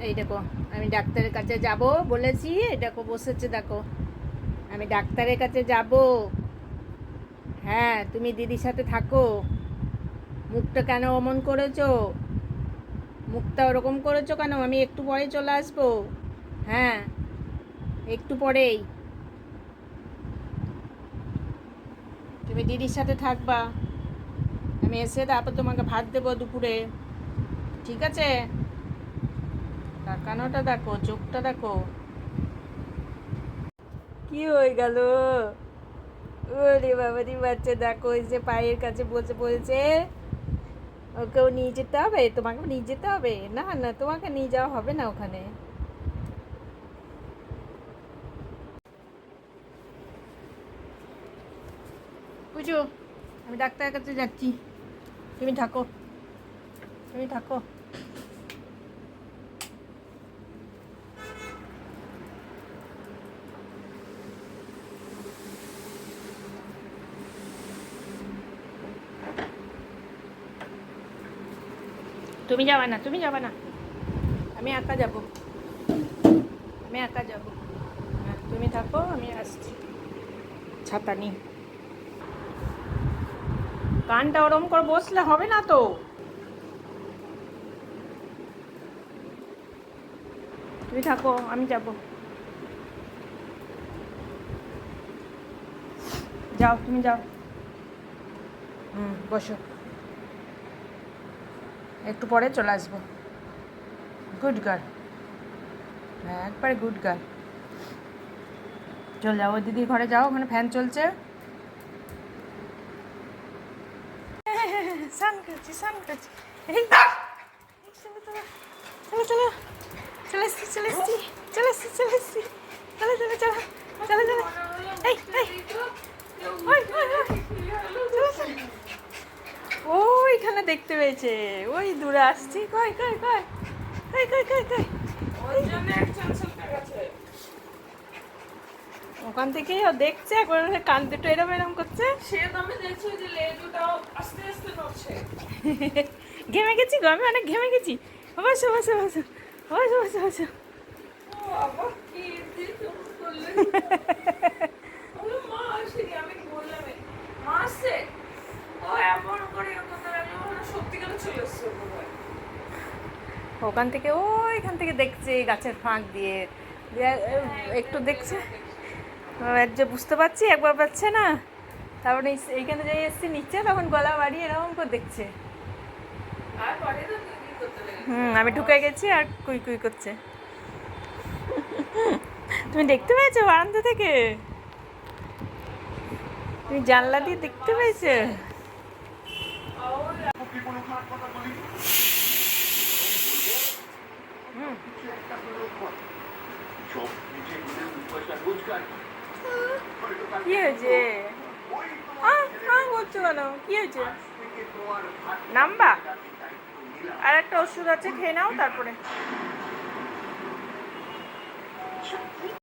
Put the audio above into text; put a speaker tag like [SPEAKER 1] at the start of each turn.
[SPEAKER 1] এই দেখো, আমি ডাক্তারের কাছে যাব বলেছি, এই দেখো বসেছে, দেখো। আমি ডাক্তারের কাছে যাব। হ্যাঁ তুমি দিদির সাথে থাকো। মুখটা কেন অমন করেছ? মুখটা ওরকম করেছ কেন? আমি একটু পরে চলে আসব। হ্যাঁ একটু পরেই। তুমি দিদির সাথে থাকবা। আমি এসে তারপর তোমাকে ভাত দেবো দুপুরে। ঠিক আছে? তাকানোটা দেখো, চোখটা দেখো। কি হয়ে গেল? ওরে বাবারি বাচ্চা, দেখো এই যে পায়ের কাছে বসে পড়েছে। ওকেও নিয়ে যেতে হবে? তোমাকে নিয়ে যেতে হবে? না না, তোমাকে নিয়ে যাওয়া হবে না ওখানে। বুঝো আমি ডাক্তারের কাছে যাচ্ছি। তুমি থাকো। তুমি থাকো। তুমি যাবে না, তুমি যাবে না। আমি একা যাব। আমি একা যাব। হ্যাঁ তুমি থাকো, আমি আসছি। ছাতা নিই কানটা ওরম করে বসলে হবে না তো? তুমি থাকো, আমি যাব। যাও, তুমি যাও। হুম, বসো। একটু পরে চলে আসব। গুড গার্ল হ্যাঁ একবারে গুড গার্ল চল যাও দিদি ঘরে যাও, ওখানে ফ্যান চলছে। স্নান করছি, স্নান চলো চলো। চলো এসছি, চলে এসছি চলে এসছি, চলো চলো চলো চলো চলো এই এই ওই ওই ওই চলো চলো ওইখানে দেখতে পেয়েছে। ওই দূরে আসছি। কই কই কই? কই কই কই কই? ওখান থেকেই ও দেখছে একবার কান দুটো এরম এরম করছে।
[SPEAKER 2] সে দামে দেখছ যে লেজুটাও আস্তে আস্তে নড়ছে
[SPEAKER 1] ঘেমে গেছি গো আমি অনেক ঘেমে গেছি। বসো বসো বসো। বসো বসো বসো।
[SPEAKER 2] মা আসেনি আমি বললাম মা আসছে ও এমন করে
[SPEAKER 1] ওখান থেকে ওইখান থেকে দেখছে গাছের ফাঁক দিয়ে। একটু দেখছে। যে বুঝতে পারছি, একবার পাচ্ছে না। তারপরে এইখানে যাই এসছি নিচে, তখন গলা বাড়িয়ে এরকম করে দেখছে। হুম, আমি ঢুকে গেছি আর কুই কুই করছে। তুমি দেখতে পেয়েছ বারান্দা থেকে? তুমি জানলা দিয়ে দেখতে পেয়েছ? হুম। কি হয়েছে? হ্যাঁ হ্যাঁ করছ কেন? কি হয়েছে? নাম্বা আর একটা ওষুধ আছে খেয়ে নাও তারপরে।